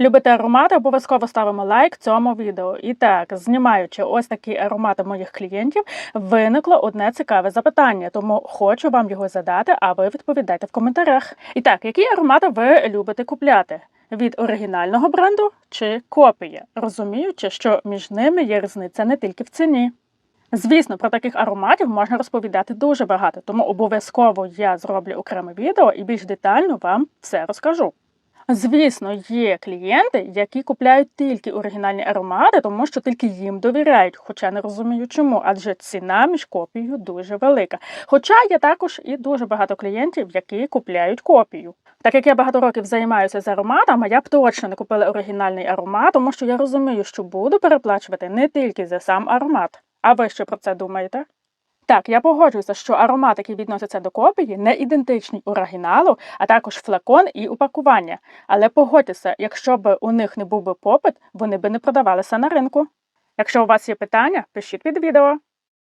Любите аромати, обов'язково ставимо лайк цьому відео. І так, знімаючи ось такі аромати моїх клієнтів, виникло одне цікаве запитання, тому хочу вам його задати, а ви відповідайте в коментарях. І так, які аромати ви любите купляти? Від оригінального бренду чи копії, розуміючи, що між ними є різниця не тільки в ціні. Звісно, про таких ароматів можна розповідати дуже багато, тому обов'язково я зроблю окреме відео і більш детально вам все розкажу. Звісно, є клієнти, які купляють тільки оригінальні аромати, тому що тільки їм довіряють, хоча не розумію чому, адже ціна між копією дуже велика. Хоча є також і дуже багато клієнтів, які купляють копію. Так як я багато років займаюся з ароматами, я б точно не купила оригінальний аромат, тому що я розумію, що буду переплачувати не тільки за сам аромат. А ви що про це думаєте? Так, я погоджуюся, що аромати, які відносяться до копії, не ідентичні оригіналу, а також флакон і упакування. Але погодьтеся, якщо б у них не був би попит, вони би не продавалися на ринку. Якщо у вас є питання, пишіть під відео.